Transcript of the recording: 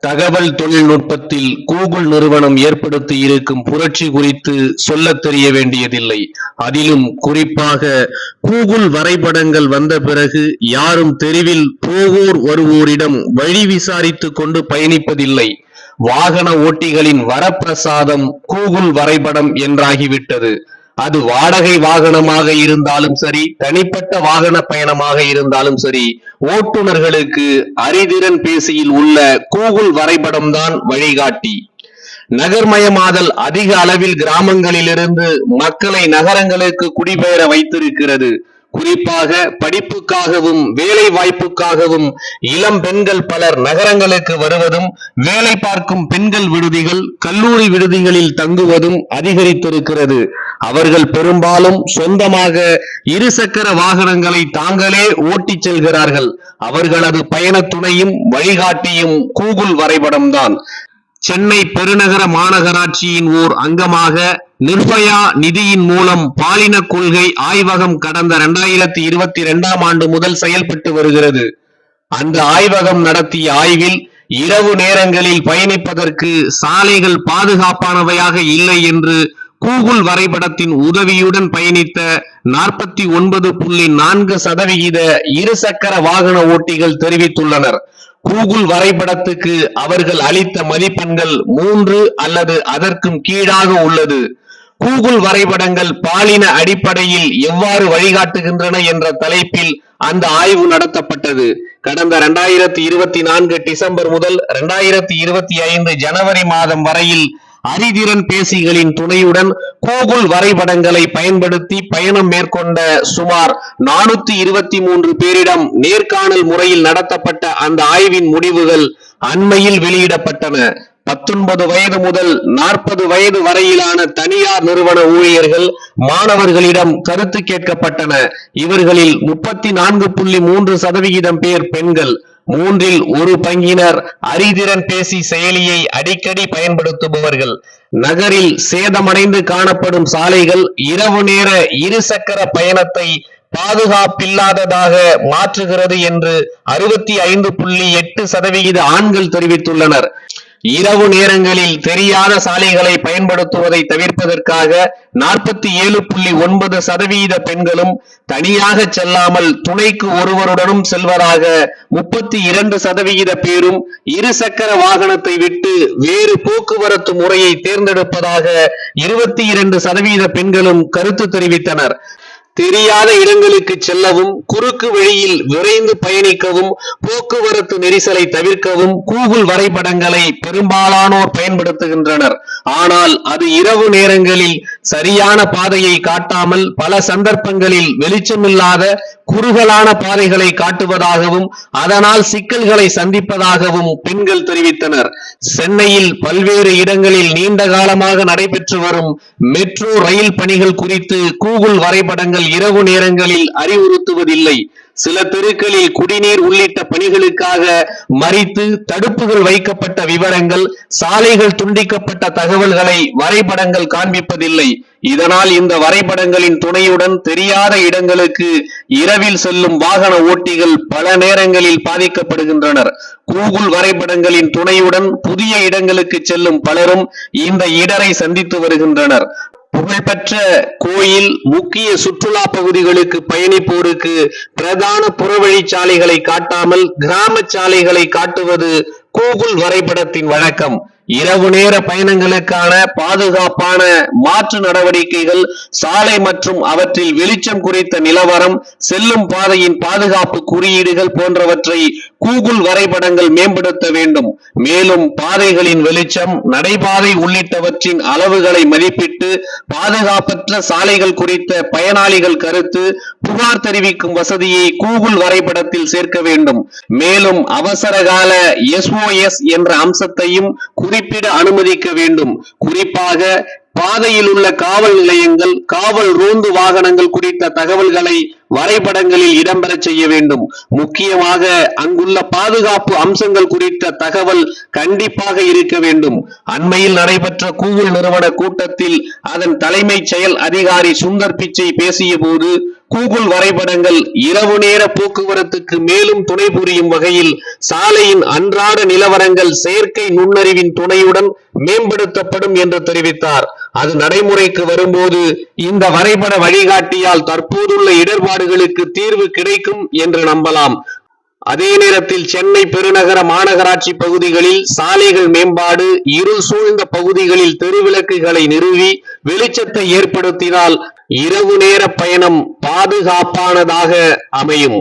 தகவல் தொழில்நுட்பத்தில் கூகுள் நிறுவனம் ஏற்படுத்தி இருக்கும் புரட்சி குறித்து சொல்லத் தெரிய வேண்டியதில்லை. அதிலும் குறிப்பாக கூகுள் வரைபடங்கள் வந்த பிறகு யாரும் தெருவில் போவோர் வருவோரிடம் வழி விசாரித்து கொண்டு பயணிப்பதில்லை. வாகன ஓட்டிகளின் வரப்பிரசாதம் கூகுள் வரைபடம் என்றாகிவிட்டது. அது வாடகை வாகனமாக இருந்தாலும் சரி தனிப்பட்ட வாகன பயணமாக இருந்தாலும் சரி ஓட்டுநர்களுக்கு அறிதிறன் பேசியில் உள்ள கூகுள் வரைபடம் தான் வழிகாட்டி. நகர்மயமாதல் அதிக அளவில் கிராமங்களிலிருந்து மக்களை நகரங்களுக்கு குடிபெயர வைத்திருக்கிறது. குறிப்பாக படிப்புக்காகவும் வேலை வாய்ப்புக்காகவும் இளம் பெண்கள் பலர் நகரங்களுக்கு வருவதும் வேலை பார்க்கும் பெண்கள் விடுதிகள் கல்லூரி விடுதிகளில் தங்குவதும் அதிகரித்திருக்கிறது. அவர்கள் பெரும்பாலும் சொந்தமாக இருசக்கர வாகனங்களை தாங்களே ஓட்டிச் செல்கிறார்கள். அவர்களது பயண துணையும் வழிகாட்டியும் கூகுள் வரைபடம்தான். சென்னை பெருநகர மாநகராட்சியின் ஓர் அங்கமாக நிர்பயா நிதியின் மூலம் பாலின கொள்கை ஆய்வகம் கடந்த இரண்டாயிரத்தி இருபத்தி இரண்டாம் ஆண்டு முதல் செயல்பட்டு வருகிறது. அந்த ஆய்வகம் நடத்திய ஆய்வில் இரவு நேரங்களில் பயணிப்பதற்கு சாலைகள் பாதுகாப்பானவையாக இல்லை என்று கூகுள் வரைபடத்தின் உதவியுடன் பயணித்த நாற்பத்தி ஒன்பது புள்ளி நான்கு சதவிகித இருசக்கர வாகன ஓட்டிகள் தெரிவித்துள்ளனர். கூகுள் வரைபடத்துக்கு அவர்கள் அளித்த மதிப்பெண்கள் மூன்று அல்லது அதற்கும் கீழாக உள்ளது. கூகுள் வரைபடங்கள் பாலின அடிப்படையில் எவ்வாறு வழிகாட்டுகின்றன என்ற தலைப்பில் அந்த ஆய்வு நடத்தப்பட்டது. கடந்த இரண்டாயிரத்தி இருபத்தி நான்கு டிசம்பர் முதல் இரண்டாயிரத்தி இருபத்தி ஐந்து ஜனவரி மாதம் வரையில் அறிதிறன் பேசிகளின் துணையுடன் கூகுள் வரைபடங்களை பயன்படுத்தி பயணம் மேற்கொண்ட சுமார் நானூத்தி இருபத்தி மூன்று பேரிடம் நேர்காணல் முறையில் நடத்தப்பட்ட அந்த ஆய்வின் முடிவுகள் அண்மையில் வெளியிடப்பட்டன. பத்தொன்பது வயது முதல் நாற்பது வயது வரையிலான தனியார் நிறுவன ஊழியர்கள் மாணவர்களிடம் கருத்து கேட்கப்பட்டன. இவர்களில் முப்பத்தி நான்கு புள்ளி மூன்று சதவிகிதம் பேர் பெண்கள். மூன்றில் ஒரு பங்கினர் அறிதிறன் பேசி செயலியை அடிக்கடி பயன்படுத்துபவர்கள். நகரில் சேதமடைந்து காணப்படும் சாலைகள் இரவு நேர இருசக்கர பயணத்தை பாதுகாப்பில்லாததாக மாற்றுகிறது என்று அறுபத்தி ஐந்து புள்ளி எட்டு சதவிகித ஆண்கள் தெரிவித்துள்ளனர். இரவு நேரங்களில் தெரியாத சாலைகளை பயன்படுத்துவதை தவிர்ப்பதற்காக நாற்பத்தி ஏழு புள்ளி ஒன்பது சதவீத பெண்களும் தனியாக செல்லாமல் துணைக்கு ஒருவருடனும் செல்வதாக முப்பத்தி இரண்டு சதவிகித பேரும் இருசக்கர வாகனத்தை விட்டு வேறு போக்குவரத்து முறையை தேர்ந்தெடுப்பதாக இருபத்தி இரண்டு சதவீத பெண்களும் கருத்து தெரிவித்தனர். தெரியாத இடங்களுக்கு செல்லவும் குறுக்கு வழியில் விரைந்து பயணிக்கவும் போக்குவரத்து நெரிசலை தவிர்க்கவும் கூகுள் வரைபடங்களை பெரும்பாலானோர் பயன்படுத்துகின்றனர். ஆனால் அது இரவு நேரங்களில் சரியான பாதையை காட்டாமல் பல சந்தர்ப்பங்களில் வெளிச்சமில்லாத குறுகலான பாதைகளை காட்டுவதாகவும் அதனால் சிக்கல்களை சந்திப்பதாகவும் பெண்கள் தெரிவித்தனர். சென்னையில் பல்வேறு இடங்களில் நீண்ட காலமாக நடைபெற்று வரும் மெட்ரோ ரயில் பணிகள் குறித்து கூகுள் வரைபடங்கள் இரவு நேரங்களில் அறிவுறுத்துவதில்லை. சில தெருக்களில் குடிநீர் உள்ளிட்ட பணிகளுக்காக மறித்து தடுப்புகள் வைக்கப்பட்ட விவரங்கள் சாலைகள் துண்டிக்கப்பட்ட தகவல்களை வரைபடங்கள் காண்பிப்பதில்லை. இதனால் இந்த வரைபடங்களின் துணையுடன் தெரியாத இடங்களுக்கு இரவில் செல்லும் வாகன ஓட்டிகள் பல நேரங்களில் பாதிக்கப்படுகின்றனர். கூகுள் வரைபடங்களின் துணையுடன் புதிய இடங்களுக்கு செல்லும் பலரும் இந்த இடரை சந்தித்து வருகின்றனர். புகழ்பெற்ற கோயில் முக்கிய சுற்றுலா பகுதிகளுக்கு பயணிப்போருக்கு பிரதான புறவழிச்சாலைகளை காட்டாமல் கிராம சாலைகளை காட்டுவது கூகுள் வரைபடத்தின் வழக்கம். இரவு நேர பயணங்களுக்கான பாதுகாப்பான மாற்று நடவடிக்கைகள் சாலை மற்றும் அவற்றில் வெளிச்சம் குறித்த நிலவரம் செல்லும் பாதையின் பாதுகாப்பு குறியீடுகள் போன்றவற்றை கூகுள் வரைபடங்கள் மேம்படுத்த வேண்டும். மேலும் பாதைகளின் வெளிச்சம் நடைபாதை உள்ளிட்டவற்றின் அளவுகளை மதிப்பிட்டு பாதுகாப்பற்ற சாலைகள் குறித்த பயனாளிகள் கருத்து புகார் தெரிவிக்கும் வசதியை கூகுள் வரைபடத்தில் சேர்க்க வேண்டும். மேலும் அவசரகால எஸ்ஓஎஸ் என்ற அம்சத்தையும் குறி குறிப்பிட அனுமதிக்க வேண்டும். குறிப்பாக பாதையில் உள்ள காவல் நிலையங்கள் காவல் ரோந்து வாகனங்கள் குறித்த தகவல்களை வரைபடங்களில் இடம்பெறச் செய்ய வேண்டும். முக்கியமாக அங்குள்ள பாதுகாப்பு அம்சங்கள் குறித்த தகவல் கண்டிப்பாக இருக்க வேண்டும். அண்மையில் நடைபெற்ற கூகுள் நிறுவன கூட்டத்தில் அதன் தலைமை செயல் அதிகாரி சுந்தர் பிச்சை பேசிய போது கூகுள் வரைபடங்கள் இரவு நேர போக்குவரத்துக்கு மேலும் துணை புரியும் வகையில் சாலையின் அன்றாட நிலவரங்கள் செயற்கை நுண்ணறிவின் துணையுடன் மேம்படுத்தப்படும் என்று தெரிவித்தார். அது நடைமுறைக்கு வரும்போது இந்த வரைபட வழிகாட்டியால் தற்போதுள்ள இடர்பாடு இடர்பாடுகளுக்கு தீர்வு கிடைக்கும் என்று நம்பலாம். அதே நேரத்தில் சென்னை பெருநகர மாநகராட்சி பகுதிகளில் சாலைகள் மேம்பாடு இருள் சூழ்ந்த பகுதிகளில் தெருவிளக்குகளை நிறுவி வெளிச்சத்தை ஏற்படுத்தினால் இரவு நேர பயணம் பாதுகாப்பானதாக அமையும்.